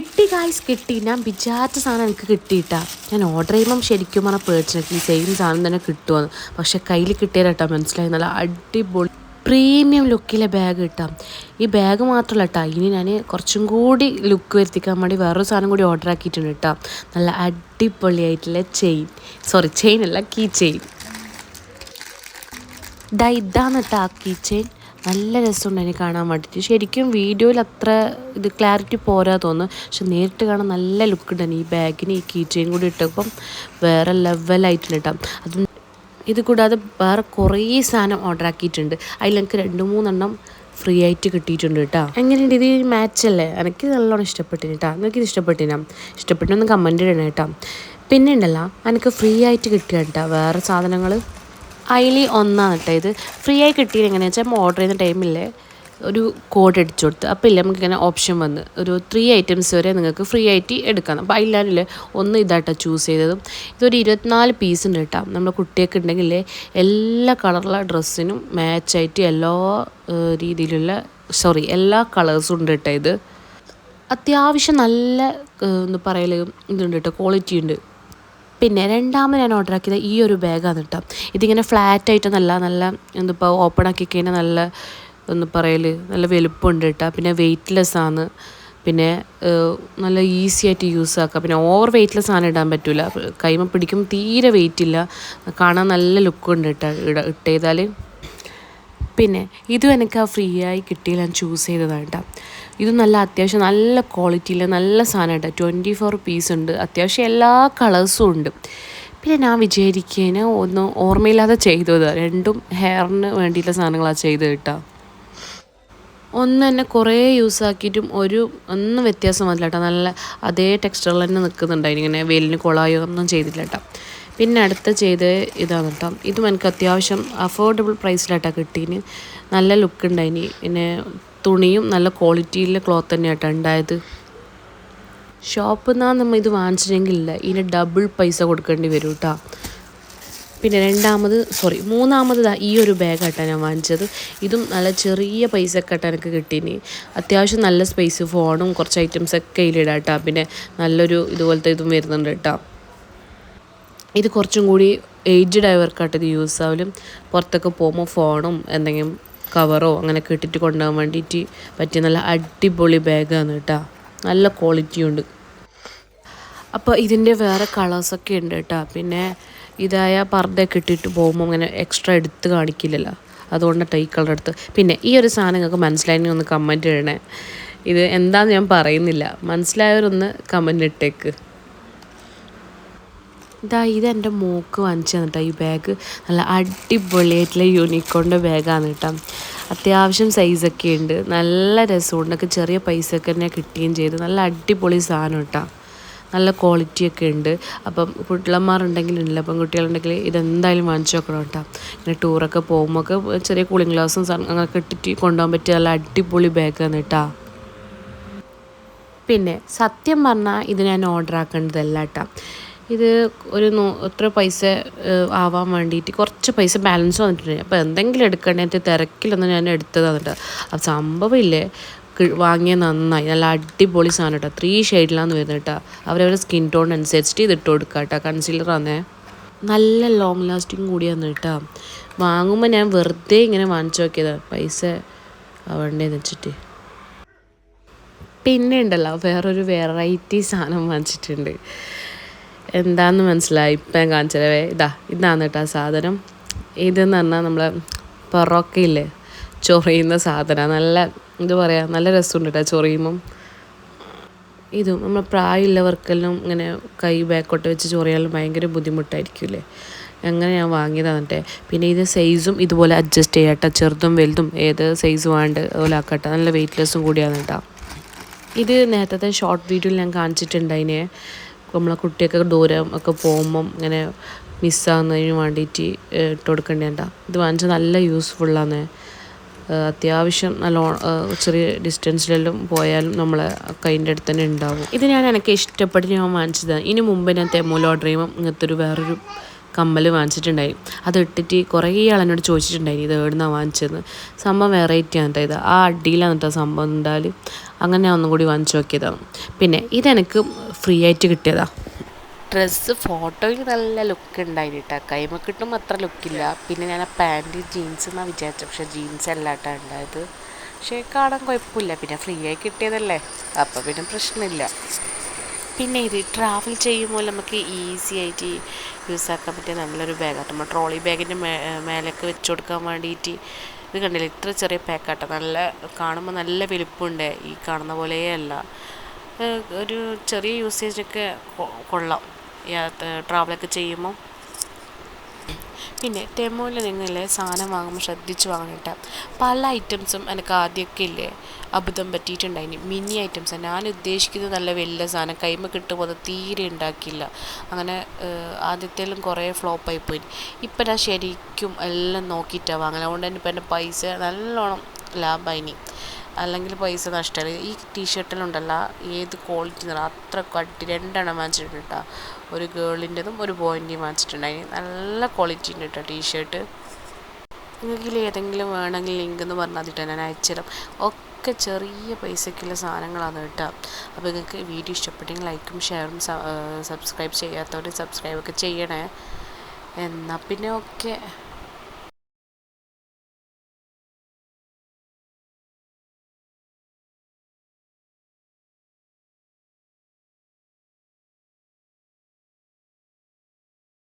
കിട്ടി ഗായ്സ് കിട്ടി. ഞാൻ വിചാരിച്ച സാധനം എനിക്ക് കിട്ടിയിട്ടാ. ഞാൻ ഓർഡർ ചെയ്യുമ്പം ശരിക്കും പറഞ്ഞാൽ പേഴ്സണലി സെയിം സാധനം തന്നെ കിട്ടുമെന്ന് പക്ഷെ കയ്യിൽ കിട്ടിയാലട്ടാ മനസ്സിലായി നല്ല അടിപൊളി പ്രീമിയം ലുക്കിലെ ബാഗ് കിട്ടാം ഈ ബാഗ് മാത്രമല്ല കേട്ടോ ഇനി ഞാൻ കുറച്ചും കൂടി ലുക്ക് വരുത്തിക്കാൻ വേണ്ടി വേറൊരു സാധനം കൂടി ഓർഡർ ആക്കിയിട്ടുണ്ട് കേട്ടോ നല്ല അടിപൊളിയായിട്ടുള്ള ചെയിൻ സോറി ചെയിൻ അല്ല കീ ചെയിൻ ദാ ആ കീ ചെയിൻ നല്ല രസമുണ്ട് എനിക്ക് കാണാൻ വേണ്ടിയിട്ട്. ശരിക്കും വീഡിയോയിൽ അത്ര ഇത് ക്ലാരിറ്റി പോരാ തോന്നുന്നു. പക്ഷെ നേരിട്ട് കാണാൻ നല്ല ലുക്ക് ഉണ്ട്. ഈ ബാഗിന് ഈ കീറ്റയും കൂടി ഇട്ടപ്പം വേറെ ലെവലായിട്ടുണ്ട് കേട്ടോ. അതും ഇത് കൂടാതെ വേറെ കുറേ സാധനം ഓർഡർ ആക്കിയിട്ടുണ്ട്. അതിൽ എനിക്ക് രണ്ട് മൂന്നെണ്ണം ഫ്രീ ആയിട്ട് കിട്ടിയിട്ടുണ്ട് കേട്ടോ. എങ്ങനെയുണ്ട്? ഇത് മാച്ച് അല്ലേ? എനിക്ക് നല്ലോണം ഇഷ്ടപ്പെട്ടിന് കേട്ടോ. നിങ്ങൾക്ക് ഇത് ഇഷ്ടപ്പെട്ടിനാ ഇഷ്ടപ്പെട്ടൊന്ന് കമന്റ് ഇടണം കേട്ടോ. പിന്നെ ഉണ്ടല്ലോ എനിക്ക് ഫ്രീ ആയിട്ട് കിട്ടുക കേട്ടോ. വേറെ സാധനങ്ങൾ അതിൽ ഒന്നാണ് കേട്ടോ ഇത്. ഫ്രീ ആയി കിട്ടിയത് എങ്ങനെയാണെന്ന് വെച്ചാൽ ഓർഡർ ചെയ്യുന്ന ടൈമില്ലേ ഒരു കോഡ് അടിച്ചു കൊടുത്ത്. അപ്പോൾ ഇല്ല നമുക്ക് ഇങ്ങനെ ഓപ്ഷൻ വന്ന്. ഒരു ത്രീ ഐറ്റംസ് വരെ നിങ്ങൾക്ക് ഫ്രീ ആയിട്ട് എടുക്കാം. അപ്പോൾ അതിലാണില്ലേ ഒന്ന് ഇതാട്ടോ ചൂസ് ചെയ്തതും. ഇതൊരു ഇരുപത്തിനാല് പീസ് ഉണ്ട് കേട്ടോ. നമ്മുടെ കുട്ടിയൊക്കെ ഉണ്ടെങ്കിൽ എല്ലാ കളറുള്ള ഡ്രസ്സിനും മാച്ചായിട്ട് എല്ലാ രീതിയിലുള്ള സോറി എല്ലാ കളേഴ്സും ഉണ്ട് കേട്ടോ ഇത്. അത്യാവശ്യം നല്ല എന്താ പറയൽ ഇതുണ്ട് കേട്ടോ ക്വാളിറ്റി ഉണ്ട്. പിന്നെ രണ്ടാമത് ഞാൻ ഓർഡർ ആക്കിയത് ഈ ഒരു ബാഗാണ് കേട്ടോ ഇതിങ്ങനെ ഫ്ലാറ്റ് നല്ല നല്ല എന്തിപ്പോൾ ഓപ്പൺ ആക്കി കഴിഞ്ഞാൽ നല്ല ഒന്ന് പറയൽ നല്ല വലുപ്പമുണ്ട് കേട്ടോ പിന്നെ വെയ്റ്റ്ലെസ് ആണ്. പിന്നെ നല്ല ഈസി ആയിട്ട് യൂസ് ആക്കാം. പിന്നെ ഓവർ വെയ്റ്റ്ലെസ് സാധനം ഇടാൻ പറ്റില്ല കൈമ പിടിക്കും തീരെ വെയിറ്റ് ഇല്ല. കാണാൻ നല്ല ലുക്കുണ്ട് കേട്ടോ ഇട ഇട്ട് ചെയ്താൽ പിന്നെ ഇതും എനിക്ക് ആ ഫ്രീ ആയി കിട്ടിയ ഞാൻ ചൂസ് ചെയ്തതാണ് കേട്ടോ ഇത് നല്ല അത്യാവശ്യം നല്ല ക്വാളിറ്റിയിൽ നല്ല സാധനം കേട്ടോ ട്വന്റി ഫോർ പീസ് ഉണ്ട്. അത്യാവശ്യം എല്ലാ കളേഴ്സും ഉണ്ട്. പിന്നെ ഞാൻ വിചാരിക്കേനെ ഒന്ന് ഓർമ്മയില്ലാതെ ചെയ്തത് രണ്ടും ഹെയറിന് വേണ്ടിയിട്ടുള്ള സാധനങ്ങളാണ് ചെയ്തത് കേട്ടോ. ഒന്ന് തന്നെ കുറേ യൂസ് ആക്കിയിട്ടും ഒരു ഒന്നും വ്യത്യാസം വന്നില്ല കേട്ടോ. നല്ല അതേ ടെക്സ്ചറിൽ തന്നെ നിൽക്കുന്നുണ്ടായിരുന്നു. ഇങ്ങനെ വെയിലിന് കൊളായോ ഒന്നും ചെയ്തില്ല കേട്ടോ. പിന്നെ അടുത്ത ചെയ്ത് ഇതാണ് കേട്ടോ. ഇതും എനിക്ക് അത്യാവശ്യം അഫോർഡബിൾ പ്രൈസിലായിട്ടാണ് കിട്ടീന്. നല്ല ലുക്ക് ഉണ്ടായിനി. പിന്നെ തുണിയും നല്ല ക്വാളിറ്റിയിലെ ക്ലോത്ത് തന്നെയാട്ടോ ഉണ്ടായത്. ഷോപ്പിൽ നിന്നാണ് നമ്മൾ ഇത് വാങ്ങിച്ചിട്ടെങ്കിലില്ല. ഇതിന് ഡബിൾ പൈസ കൊടുക്കേണ്ടി വരും കേട്ടോ പിന്നെ രണ്ടാമത് സോറി മൂന്നാമത് ഈ ഒരു ബാഗാട്ടാണ് ഞാൻ വാങ്ങിച്ചത്. ഇതും നല്ല ചെറിയ പൈസ ഒക്കെ ആട്ടാ എനിക്ക് കിട്ടിയിന് അത്യാവശ്യം നല്ല സ്പേസ് ഫോണും കുറച്ച് ഐറ്റംസ് ഒക്കെ കയ്യിലിടാം കേട്ടോ പിന്നെ നല്ലൊരു ഇതുപോലത്തെ ഇതും വരുന്നുണ്ട് കേട്ടോ ഇത് കുറച്ചും കൂടി ഏജ്ഡ് ആയവർക്കായിട്ട് ഇത് യൂസ് ആവലും. പുറത്തൊക്കെ പോകുമ്പോൾ ഫോണും എന്തെങ്കിലും കവറോ അങ്ങനെ ഇട്ടിട്ട് കൊണ്ടുപോകാൻ വേണ്ടിയിട്ട് പറ്റിയ നല്ല അടിപൊളി ബാഗാണ് കേട്ടോ. നല്ല ക്വാളിറ്റി ഉണ്ട്. അപ്പോൾ ഇതിന്റെ വേറെ കളേഴ്സൊക്കെ ഉണ്ട് കേട്ടോ. പിന്നെ ഇതായ പർദ്ദയൊക്കെ ഇട്ടിട്ട് പോകുമ്പോൾ അങ്ങനെ എക്സ്ട്രാ എടുത്ത് കാണിക്കില്ലല്ലോ. അതുകൊണ്ടാണ് ഈ കളർ എടുത്ത്. പിന്നെ ഈ ഒരു സാധനം നിങ്ങൾക്ക് മനസ്സിലായെങ്കിൽ ഒന്ന് കമന്റ് ഇടണേ. ഇത് എന്താണെന്ന് ഞാൻ പറയുന്നില്ല. മനസ്സിലായവരൊന്ന് കമന്റ് ഇട്ടേക്ക്. ഇതാ ഇത് എന്റെ മൂക്ക് വാങ്ങിച്ചു തന്നിട്ടാ ഈ ബാഗ് നല്ല അടിപൊളിയായിട്ടുള്ള യൂണിക്കോണിന്റെ ബാഗാണ് കേട്ടോ അത്യാവശ്യം സൈസൊക്കെ ഉണ്ട്. നല്ല രസമുണ്ട്. ഒക്കെ ചെറിയ പൈസയൊക്കെ തന്നെ കിട്ടുകയും ചെയ്തു. നല്ല അടിപൊളി സാധനം കേട്ടോ നല്ല ക്വാളിറ്റിയൊക്കെ ഉണ്ട്. അപ്പം കുട്ടികളന്മാരുണ്ടെങ്കിലുണ്ടല്ലോ അപ്പം കുട്ടികളുണ്ടെങ്കിൽ ഇതെന്തായാലും വാങ്ങിച്ചു നോക്കണം കേട്ടോ ഇങ്ങനെ ടൂറൊക്കെ പോകുമ്പോൾ ഒക്കെ ചെറിയ കൂളിംഗ് ഗ്ലാസും അങ്ങനെയൊക്കെ ഇട്ടിട്ട് കൊണ്ടുപോകാൻ പറ്റിയ നല്ല അടിപൊളി ബാഗാണ് കേട്ടോ പിന്നെ സത്യം പറഞ്ഞാൽ ഇത് ഞാൻ ഓർഡർ ആക്കേണ്ടതല്ല കേട്ടോ ഇത് ഒരു നൂ എത്ര പൈസ ആവാൻ വേണ്ടിയിട്ട് കുറച്ച് പൈസ ബാലൻസ് വന്നിട്ടുണ്ട്. അപ്പോൾ എന്തെങ്കിലും എടുക്കണേറ്റ് തിരക്കിലൊന്നും ഞാൻ എടുത്തതാണ് കേട്ടോ അത് സംഭവമില്ലേ വാങ്ങിയ നന്നായി. നല്ല അടിപൊളി സാധനം കേട്ടോ. ത്രീ ഷെയ്ഡിലാണ് വരുന്നത് കേട്ടോ. അവരവരുടെ സ്കിൻ ടോൺ അനുസരിച്ചിട്ട് ഇത് ഇട്ട് കൊടുക്കുക കേട്ടോ. കൺസീലർ കൺസീലറാന്നേ നല്ല ലോങ് ലാസ്റ്റിംഗ് കൂടിയാണ് കേട്ടോ. വാങ്ങുമ്പോൾ ഞാൻ വെറുതെ ഇങ്ങനെ വാങ്ങിച്ചു നോക്കിയതാണ് പൈസ ആവണ്ടേന്ന് വെച്ചിട്ട്. പിന്നെ ഉണ്ടല്ലോ വേറൊരു വെറൈറ്റി സാധനം വാങ്ങിച്ചിട്ടുണ്ട്. എന്താന്ന് മനസ്സിലായി? ഇപ്പം ഞാൻ കാണിച്ചതേ. ഇതാ ഇതാണ് കേട്ടോ സാധനം. ഇതെന്ന് പറഞ്ഞാൽ നമ്മളെ പൊറോക്കയില്ലേ? ചൊറിയുന്ന സാധനം. നല്ല എന്താ പറയുക നല്ല രസമുണ്ട് കേട്ടോ ചൊറിയുമ്പം. ഇതും നമ്മൾ പ്രായമുള്ളവർക്കെല്ലാം ഇങ്ങനെ കൈ ബാക്കോട്ട് വെച്ച് ചൊറിയാലും ഭയങ്കര ബുദ്ധിമുട്ടായിരിക്കില്ലേ അങ്ങനെ ഞാൻ വാങ്ങിയതാണ് കേട്ടെ പിന്നെ ഇത് സൈസും ഇതുപോലെ അഡ്ജസ്റ്റ് ചെയ്യട്ടെ ചെറുതും വലുതും ഏത് സൈസ് വേണ്ട അതുപോലെ ആക്കട്ടെ. നല്ല വെയിറ്റ്ലെസ്സും കൂടിയാണ് കേട്ടോ. ഇത് നേരത്തെ ഷോർട്ട് വീഡിയോയിൽ ഞാൻ കാണിച്ചിട്ടുണ്ട് അതിനെ നമ്മളെ കുട്ടിയൊക്കെ ദൂരം ഒക്കെ പോകുമ്പം ഇങ്ങനെ മിസ്സാകുന്നതിന് വേണ്ടിയിട്ട് ഇട്ട് കൊടുക്കേണ്ടേണ്ട ഇത് വാങ്ങിച്ചാൽ നല്ല യൂസ്ഫുള്ളാണ് അത്യാവശ്യം നല്ല ചെറിയ ഡിസ്റ്റൻസിലെല്ലാം പോയാലും നമ്മളെ കൈന്റെ അടുത്ത് തന്നെ ഉണ്ടാവും ഇത് ഞാൻ എനിക്ക് ഇഷ്ടപ്പെട്ട് ഞാൻ വാങ്ങിച്ചതാണ് ഇനി മുമ്പ് ഞാൻ തെമ്മൂൽ ഓർഡർ ചെയ്യുമ്പോൾ ഇങ്ങനത്തെ ഒരു വേറൊരു കമ്മൽ വാങ്ങിച്ചിട്ടുണ്ടായി. അത് ഇട്ടിട്ട് കുറേ ആളെന്നോട് ചോദിച്ചിട്ടുണ്ടായി ഇത് എവിടുന്നാണ് വാങ്ങിച്ചതെന്ന് സംഭവം വെറൈറ്റി ആണ് കേട്ടോ ഇത്. ആ അടിയിലാണ് കേട്ടോ സംഭവം. ഉണ്ടായാൽ അങ്ങനെ ഞാൻ ഒന്നും കൂടി വാങ്ങിച്ചു നോക്കിയതാണ് പിന്നെ ഇതെനിക്ക് ഫ്രീ ആയിട്ട് കിട്ടിയതാണ് ഡ്രസ്സ് ഫോട്ടോയിൽ നല്ല ലുക്ക് ഉണ്ടായിരുന്നു കേട്ടോ കൈമ കിട്ടുമ്പോൾ അത്ര ലുക്കില്ല പിന്നെ ഞാൻ ആ പാന്റ് ജീൻസ് എന്നാണ് വിചാരിച്ചത് പക്ഷേ ജീൻസ് അല്ലാട്ടാണ് ഉണ്ടായത്. പക്ഷേ കാണാൻ കുഴപ്പമില്ല പിന്നെ ഫ്രീ ആയി കിട്ടിയതല്ലേ. അപ്പോൾ പിന്നെ പ്രശ്നമില്ല. പിന്നെ ഇത് ട്രാവൽ ചെയ്യുമ്പോൾ നമുക്ക് ഈസി ആയിട്ട് യൂസ് ആക്കാൻ പറ്റിയ നല്ലൊരു ബാഗാട്ടോ നമ്മൾ ട്രോളി ബാഗിന്റെ മേലൊക്കെ വെച്ച് കൊടുക്കാൻ വേണ്ടിയിട്ട് ഇത് കണ്ടില്ല? ഇത്ര ചെറിയ പാക്കാട്ടോ നല്ല കാണുമ്പോൾ നല്ല വലിപ്പമുണ്ട് ഈ കാണുന്ന പോലെയല്ല ഒരു ചെറിയ യൂസേജൊക്കെ കൊള്ളാം. യാത്ര ട്രാവലൊക്കെ ചെയ്യുമ്പോൾ പിന്നെ ടെമോയിൽ നിങ്ങൾ സാധനം വാങ്ങുമ്പോൾ ശ്രദ്ധിച്ച് വാങ്ങണം പല ഐറ്റംസും എനിക്ക് ആദ്യമൊക്കെ ഇല്ലേ അബദ്ധം പറ്റിയിട്ടുണ്ടായിന്. മിനി ഐറ്റംസ് ഞാൻ ഉദ്ദേശിക്കുന്നത് നല്ല വലിയ സാധനം. കൈമ കിട്ടുമ്പോൾ തീരെ ഉണ്ടാക്കിയില്ല. അങ്ങനെ ആദ്യത്തേലും കുറേ ഫ്ലോപ്പായി പോയി ഇപ്പം ഞാൻ ശരിക്കും എല്ലാം നോക്കിയിട്ടാണ് വാങ്ങുന്നത് അതുകൊണ്ട് തന്നെ ഇപ്പം എന്റെ പൈസ നല്ലോണം ലാഭമായി അല്ലെങ്കിൽ പൈസ നഷ്ടമായി ഈ ടീഷർട്ടിലുണ്ടല്ല ഏത് ക്വാളിറ്റി പറഞ്ഞാൽ അത്ര കട്ടി രണ്ടെണ്ണം വാങ്ങിച്ചിട്ടുണ്ട് കേട്ടോ ഒരു ഗേളിന്റെതും ഒരു ബോയിന്റെയും വാങ്ങിച്ചിട്ടുണ്ടായി നല്ല ക്വാളിറ്റി ഉണ്ട് കേട്ടോ ടീഷർട്ട്. നിങ്ങൾക്ക് ഏതെങ്കിലും വേണമെങ്കിൽ ലിങ്ക് എന്ന് പറഞ്ഞാൽ അതിട്ട് ഞാൻ അയച്ചുതരാം ഒക്കെ ചെറിയ പൈസക്കുള്ള സാധനങ്ങളാണ് കേട്ടോ അപ്പോൾ നിങ്ങൾക്ക് വീഡിയോ ഇഷ്ടപ്പെട്ടെങ്കിൽ ലൈക്കും ഷെയറും സബ്സ്ക്രൈബ് ചെയ്യാത്തവർ സബ്സ്ക്രൈബൊക്കെ ചെയ്യണേ. എന്നാൽ പിന്നെ ഓക്കെ